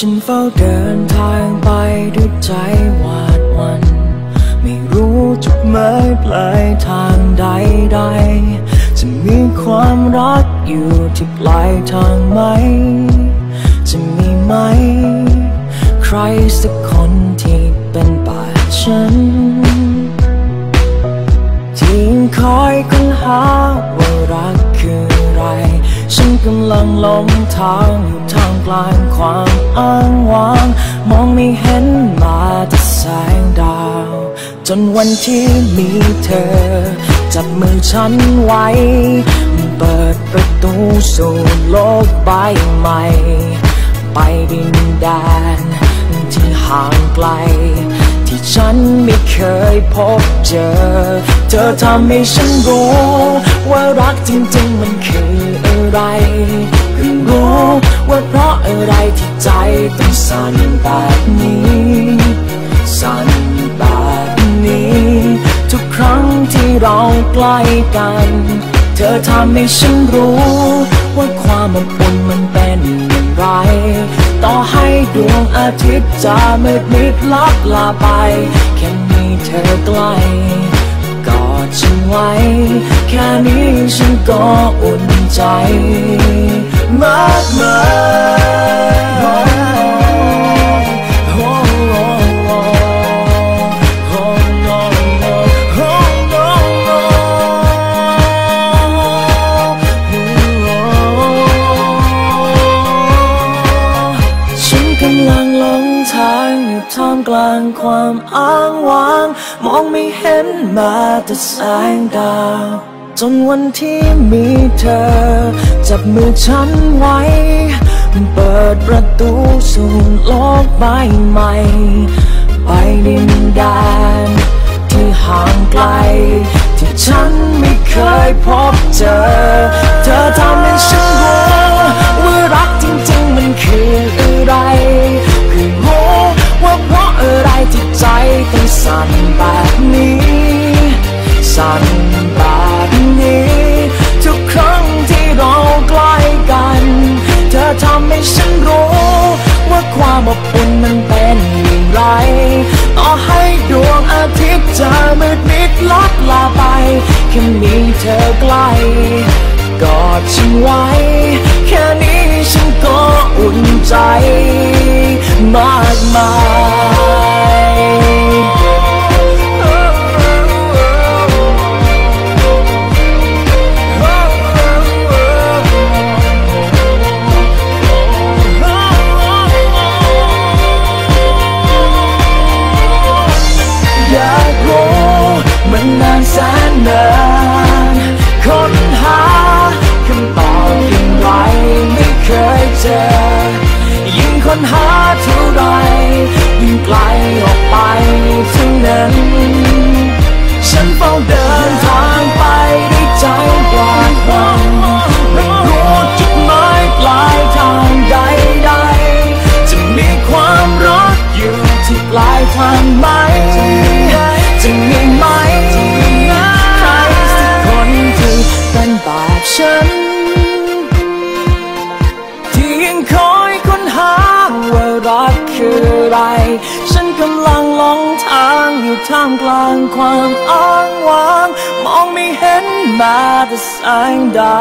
ฉันเฝ้าเดินทางไปด้วยใจหวาดหวัน ไม่รู้จุดหมายปลายทางใดๆ จะมีความรักอยู่ที่ปลายทางไหม จะมีไหม ใครสักคนที่เป็นป่าฉันที่คอยค้นหาว่ารักคืออะไร ฉันกำลังหลงทางอยู่ทามกลางความอ้างว้าง มองไม่เห็นมาแต่แสงดาว จนวันที่มีเธอ จับมือฉันไว้ เปิดประตูสู่โลกใบใหม่ ไปดินแดนที่ห่างไกล ที่ฉันไม่เคยพบเจอ เธอทำให้ฉันรู้ ว่ารักจริงๆมันคืออะไรเพิ่งรู้ว่าเพราะอะไรที่ใจต้องสั่นแบบนี้ สั่นแบบนี้ ทุกครั้งที่เราใกล้กัน เธอทำให้ฉันรู้ ว่าความอบอุ่นมันเป็นอย่างไร ต่อให้ดวงอาทิตย์จะมืดมิดลับลาไป แค่มีเธอใกล้กอดฉันไว้ แค่นี้ฉันก็อุ่นใจ มากมาย องไม่เห็นมาแต่แสงดาว จนวันที่มีเธอ จับมือฉันไว้เปิดประตูสู่โลกใบใหม่ ไปดินแดนที่ห่างไกล ที่ฉันไม่เคยพบเจอ เธอทำ สั่นแบบนี้ สั่นแบบนี้ ทุกครั้งที่เราใกล้กัน เธอทำให้ฉันรู้ ว่าความอบอุ่นมันเป็นอย่างไร ต่อให้ดวงอาทิตย์จะมืดมิดลับลาไป แค่มีเธอใกล้ กอดฉันไว้ แค่นี้ฉันก็อุ่นใจ มากมาย ม้แต่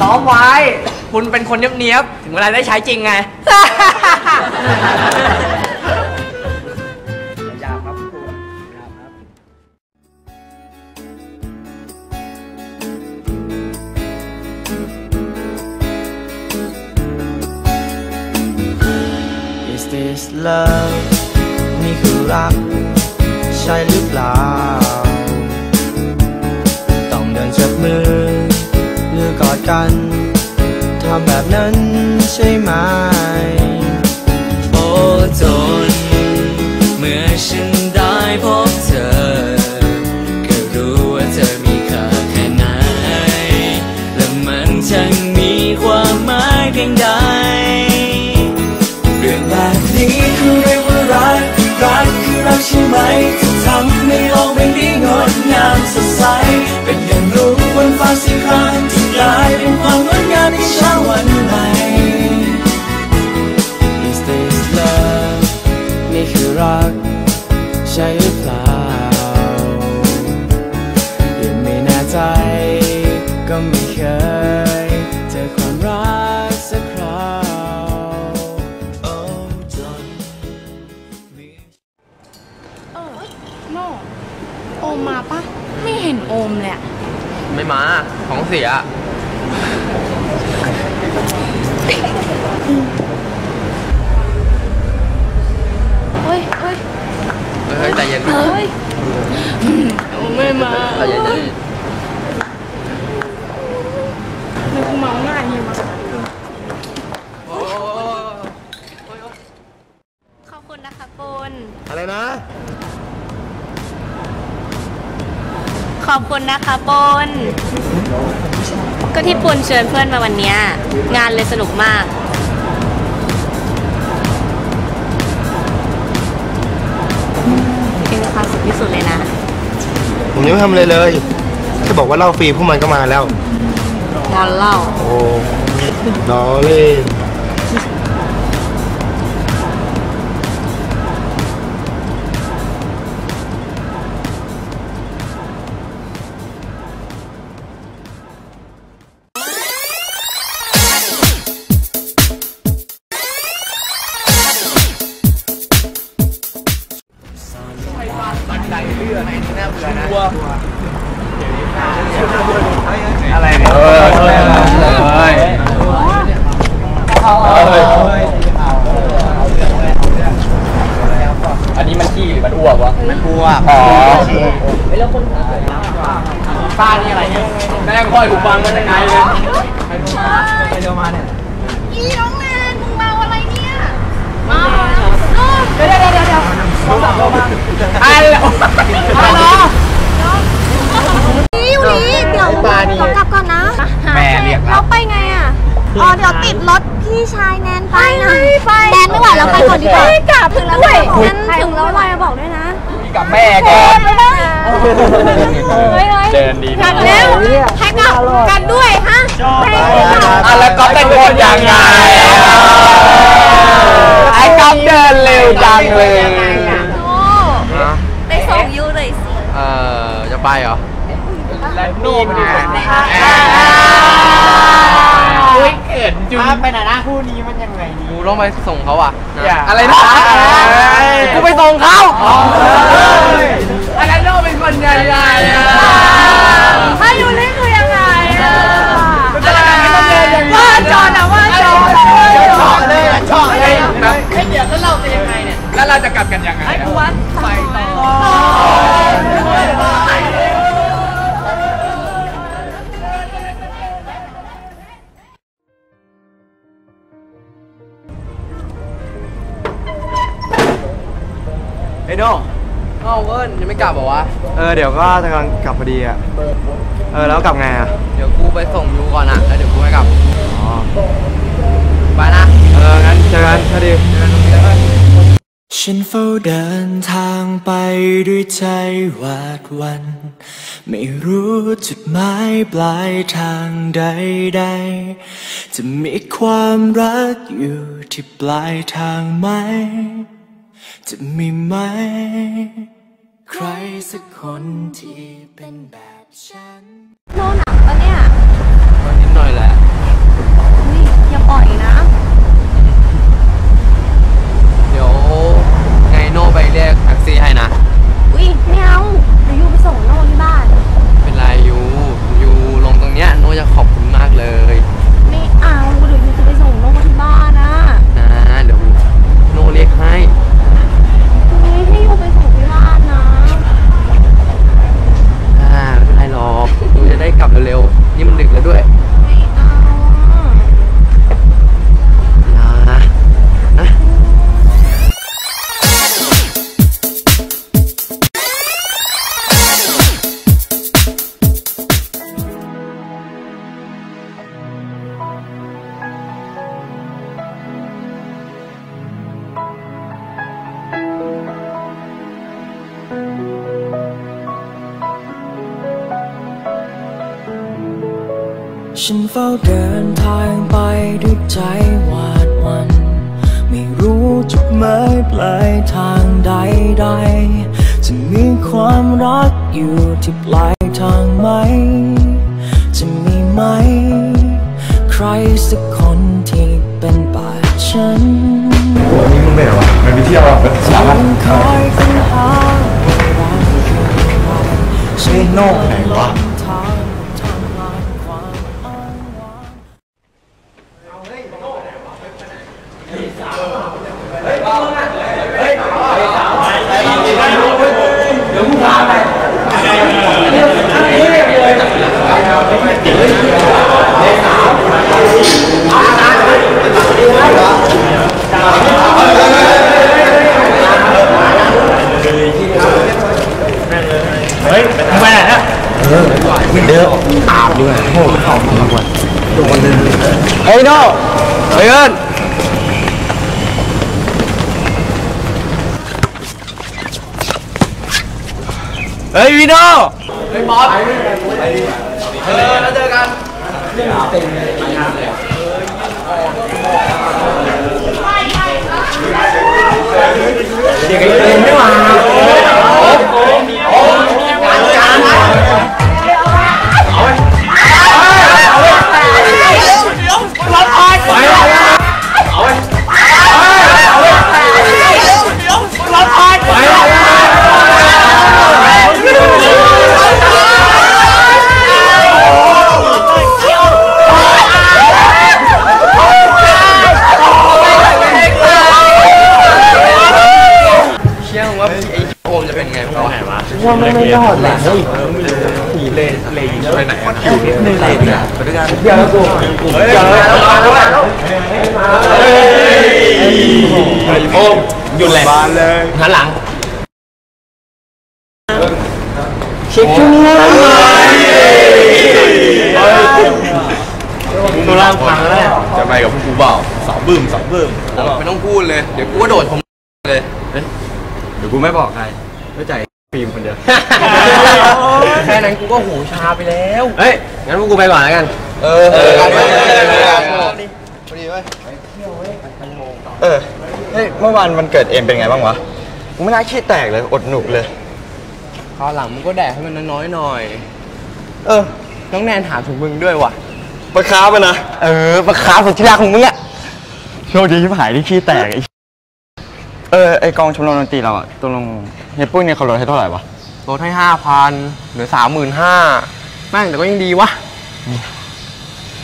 ซ้อมไว้ คุณเป็นคนเนียบๆถึงเวลาได้ใช้จริงไง ยากครับครูยากครับ Is this love บนฟ้าสีครามที่กลายเป็นความงดงามในเช้าวันใหม่ Is this love นี่คือรัก ใช่หรือเปล่ายังไม่แน่ใจก็ไม่เคย ขอบคุณนะคะปุณอะไรนะ ขอบคุณนะคะปุณก็ที่ปุณเชิญเพื่อนมาวันเนี้ยงานเลยสนุกมาก เป็นความสุขที่สุดเลยนะ ผมยังไม่ทำอะไรเลยแค่บอกว่าเหล่าฟรีพวกมันก็มาแล้วงานเล่า โอ้ล้อเล่นบัน อะไรนี่อยู่นี่เดี๋ยวขอกลับก่อนนะแม่เรียกเราไปไงอะอ๋อเดี๋ยวติดรถพี่ชายแนนไปนะไปแนนไม่ไหวเราไปก่อนดีกว่ากลับถึงแล้วด้วยงั้นถึงแล้วไลน์มาบอกด้วยนะกับแม่แกเดินดีกลับแล้วให้กลับกันด้วยฮะให้กลับอะแล้วก็เป็นคนยังไงไอ้ก๊อฟเดินเร็วจังเลย ไปเหรอและนี่มันอยู่คนนี้อุ้ยเขินจุงไปไหนนะคู่นี้มันยังไงดีกูต้องไปส่งเขาอะอะไรนะกูไปส่งเขาอันนั้นโน่เป็นคนยังไงอะถ้ายูเล่นคือยังไงอะว่าจอนอะว่าจอนชอบเลยชอบเลยแบบให้เดี๋ยวแล้วเราจะยังไงเนี่ยแล้วเราจะกลับกันยังไงไอ้กูวัดไปต่อ ไอ้โน่เอ้าเอิ้นยังไม่กลับเหรอวะ เออเดี๋ยวก็จะกำลังกลับพอดีอะ เออแล้วกลับไงอะ เดี๋ยวกูไปส่งยูก่อนอะ แล้วเดี๋ยวกูให้กลับ อ๋อ ไปนะ เอองั้นเจอกันพอดีฉันเฝ้าเดินทางไปด้วยใจหวาดหวัน ไม่รู้จุดหมายปลายทางใดๆจะมีความรักอยู่ที่ปลายทางไหม จะมีไหม ใครสักคนที่เป็นแบบฉัน โน่หนักปะเนี่ยนิดหน่อยแหละนี่อย่าปล่อยนะ เดี๋ยวไงโน่ไปเรียกแท็กซี่ให้นะ อุ้ยไม่เอาเดี๋ยวยูไปส่งโน่ที่บ้าน เป็นไรยูยูลงตรงเนี้ยโน่จะขอบคุณมากเลย ไม่เอาเดี๋ยวยูจะไปส่งโน่ที่บ้านนะ นะ เดี๋ยวโน่เรียกฉัน ได้กลับเร็วๆนี่มันดึกแล้วด้วย เฝ้าเดินทางไปด้วยใจหวาดวัน ไม่รู้จุดหมายปลายทางใดๆ จะมีความรักอยู่ที่ปลายทางไหม จะมีไหม ใครสักคนที่เป็นป่าฉันวันนี้มึงไปไหนวะมันไปเที่ยวอะสามันคอยค้นหาว่าออะไรฉันโนกไหนวะ โน่เฮ้ยเอิญเฮ้ยวีโน่เฮ้ยบอสเฮ้ย ว่าไม่ไม่รอดแหละเฮ้ยไปไหนอะเหนื่อยเลยเนี่ยเดี๋ยวกูเฮ้ยเดี๋ยวโอมหยุดเลยบานเลยหันหลังเช็คชุดนี้ตัวล่างพังแล้วจะไปกับกูเปล่าสาวบึ้มสาวบึ้มไม่ต้องพูดเลย เดี๋ยวกูก็โดดผมเลยเดี๋ยวกูไม่บอกใครไม่ใจ ฟิล์มคนเดียว แค่นั้นกูก็หูชาไปแล้ว เฮ้ย งั้นพวกกูไปก่อนแล้วกัน เออเออเออ เฮ้ย เมื่อวานวันเกิดเอ็มเป็นไงบ้างวะกูไม่น่าขี้แตกเลย อดหนุกเลยคราวหลังมึงก็แดกให้มันน้อยๆหน่อย เออ น้องแนนถามถึงมึงด้วยว่ะปลาคาร์ฟอะนะ เออปลาคาร์ฟสุดที่รักของมึงอะโชคดีที่หายที่ขี้แตก ไอ้เออไอกองชมรมดนตรีเราอะตกลงเฮียปุ้ยเนี่ยเขาลดให้เท่าไหร่วะลดให้ห้าพันเหลือสามหมื่นห้าแม่งแต่ก็ยังดีวะ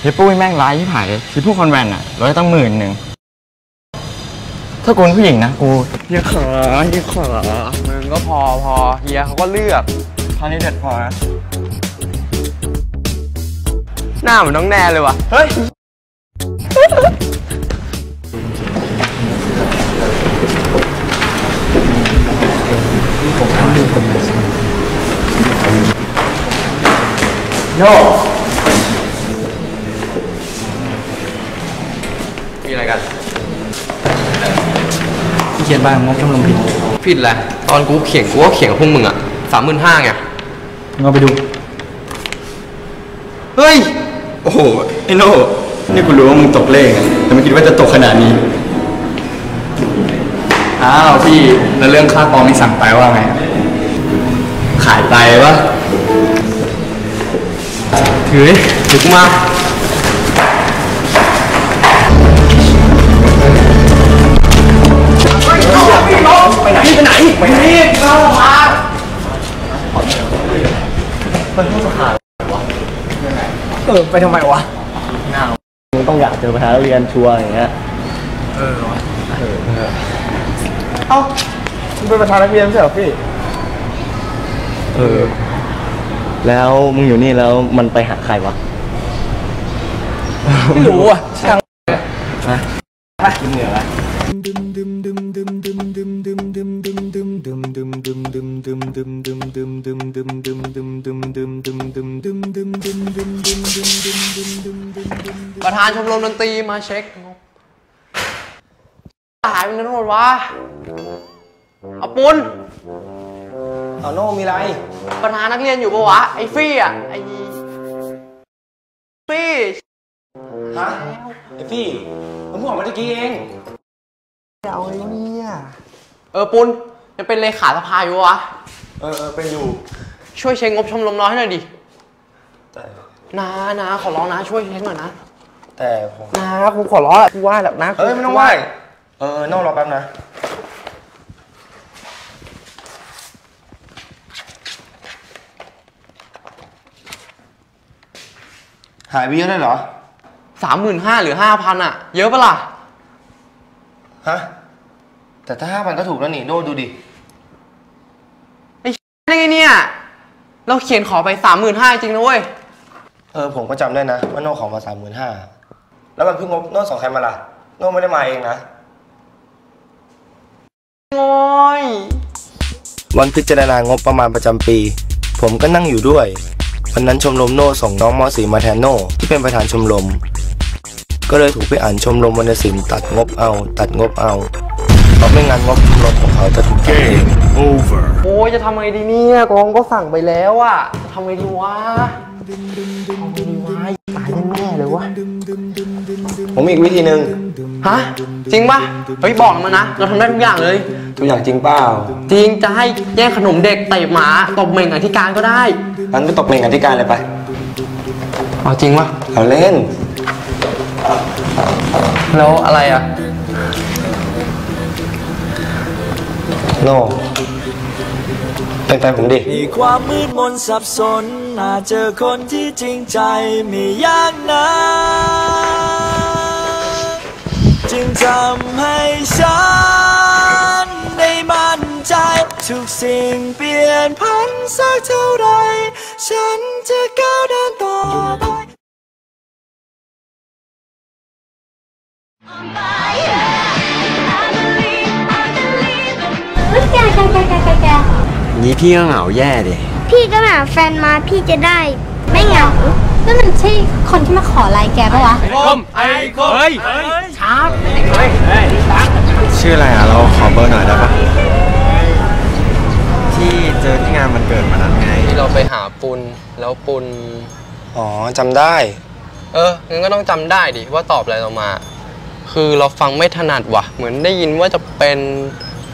เฮียปุ้ยแม่งร้ายที่หายคือพวกคอนแวนอะลดให้ตั้งหมื่นหนึ่งถ้ากูเป็นผู้หญิงนะกูเฮียขาเฮียขามึงก็พอพอเฮียเขาก็เลือกเท่านี้เด็ดพอนะหน้าเหมือนน้องแนนเลยว่ะเฮ้ย มีอะไรกันเขียนใบงบชมรมผิดผิดแหละ ตอนกูเขียนกูก็เขียนกับพวกมึงอะสามหมื่นห้าไงเราไปดู เฮ้ย โอ้โห ไอ้โน่นี่กูรู้ว่ามึงตกเลขอะแต่ไม่คิดว่าจะตกขนาดนี้ อ้าวพี่ แล้วเรื่องค่ากองที่สั่งไปว่าไง ขายไปปะ ถือดิถือกูมาเออไปทำไมวะมึงต้องอยากเจอประธานนักเรียนชัวร์อย่างเงี้ยเอ้ามึงเป็นประธานนักเรียนไม่ใช่เหรอพี่ เออ แล้วมึงอยู่นี่แล้วมันไปหาใครวะไม่รู้อะช่างกินเหนือละประธานชมรมดนตรีมาเช็คงบหายไปไหนหมดวะเอาปุนเอาโน่มีไร ประธานนักเรียนอยู่ปะวะไอ้ฟี่อะไอ้พี่ฮะไอพี่มันเพิ่งออกมาเมื่อกี้เองเออปุณยังเป็นเลขาสภาอยู่วะเออเออเป็นอยู่ ช่วยเช็คงบชมรมน้อยให้หน่อยดิแต่นะนะขอร้องนะช่วยเช็คหน่อยนะแต่ผมนะกูขอร้องกูไหว้แล้วนะเอ้ยไม่ต้องไหว้เออเออนอกรอแป๊บนะ หายไปเยอะได้เหรอสามหมื่นห้าหรือห้าพันอะเยอะปะล่ะ ฮะ แต่ถ้าห้าพันก็ถูกแล้วนี่โน่ดูดิได้ไงเนี่ย เราเขียนขอไปสามหมื่นห้าจริงนะเว้ย เออผมก็จำได้นะ ว่าโน่ของมาสามหมื่นห้าแล้วมันเพิ่งงบโน่ส่งใครมาล่ะ โน่ไม่ได้มาเองนะโอ้ยวันพิจารณางบประมาณประจำปี ผมก็นั่งอยู่ด้วย วันนั้นชมรมโน่ส่งน้องมสีมาแทนโน่ที่เป็นประธานชมรม ก็เลยถูกพี่อ่านชมรมวรรณศิลป์ตัดงบเอา ตัดงบเอาเพราะไม่งั้นงบชมรมของเขาจะถูกตัดเองโอ้ยจะทำไงดีเนี่ยกองก็สั่งไปแล้วอะทำไงดีวะ ทำไงดีวะตายแน่ๆเลยวะผมมีอีกวิธีหนึ่งฮะจริงปะเฮ้ยบอกมานะ เราทำได้ทุกอย่างเลยตัวอย่างจริงเปล่าจริงจะให้แย่งขนมเด็กเตะหมาตบเม่งอธิการก็ได้งั้นไปตกเมงกันที่การเลยไปเอาจริงปะเอาเล่นแล้วอะไรอะโน เป็นแฟนผมดิ มีความมืดมนสับสนอาจเจอคนที่จริงใจไม่ยากนะจึงทำให้ฉันได้มั่นใจทุกสิ่งเปลี่ยนพันสักเท่าไร ฉันจะก้าวเดินต่อไปเฮ้ยแกแกแกแก แกแกงี้พี่ก็เหงาแย่ดิพี่ก็แบบแฟนมาพี่จะได้ไม่เหงานั่นมันใช่คนที่มาขอไลน์แกปะวะชื่ออะไรอะเราขอเบอร์หน่อยได้ปะที่เจอที่งานมันเกิดมานั้นไงที่เราไปหาปุนแล้วปุนอ๋อจำได้ เอองั้นก็ต้องจำได้ดิว่าตอบอะไรเรามา คือเราฟังไม่ถนัดว่ะ เหมือนได้ยินว่าจะเป็น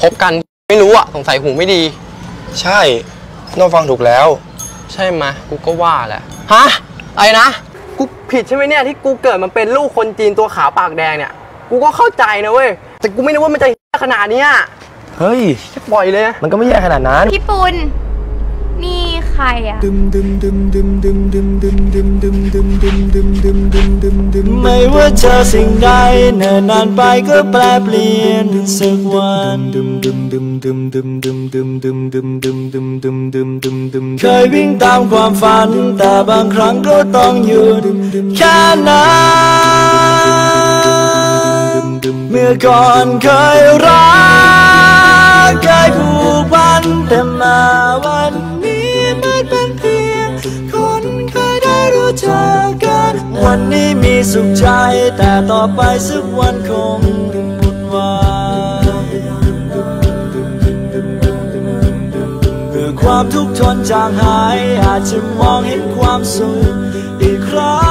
คบกันไม่รู้อะสงสัยหูไม่ดี ใช่โน่ฟังถูกแล้ว ใช่ไหมกูก็ว่าแหละฮะอะไรนะกูผิดใช่ไหมเนี่ยที่กูเกิดมาเป็นลูกคนจีนตัวขาวปากแดงเนี่ย กูก็เข้าใจนะเว้ยแต่กูไม่นึกว่ามันจะขนาดเนี้ยเฮ้ยจะปล่อยเลยนะมันก็ไม่แย่ขนาดนั้น พี่ปุณ นี่ใครอะไม่ว่าเจอสิ่งใดเนิ่นนานไปก็แปลเปลี่ยนสักวันเคยวิ่งตามความฝัน แต่บางครั้งก็ต้องหยุดแค่นั้นเมื่อก่อนเคยรักเคยผูกพันแต่มาวันนี้มัน สุขใจ แต่ต่อไปสักวันคงหมดหวังเมื่อความทุกข์ทนจางหาย อาจจะมองเห็นความสุขอีกครั้ง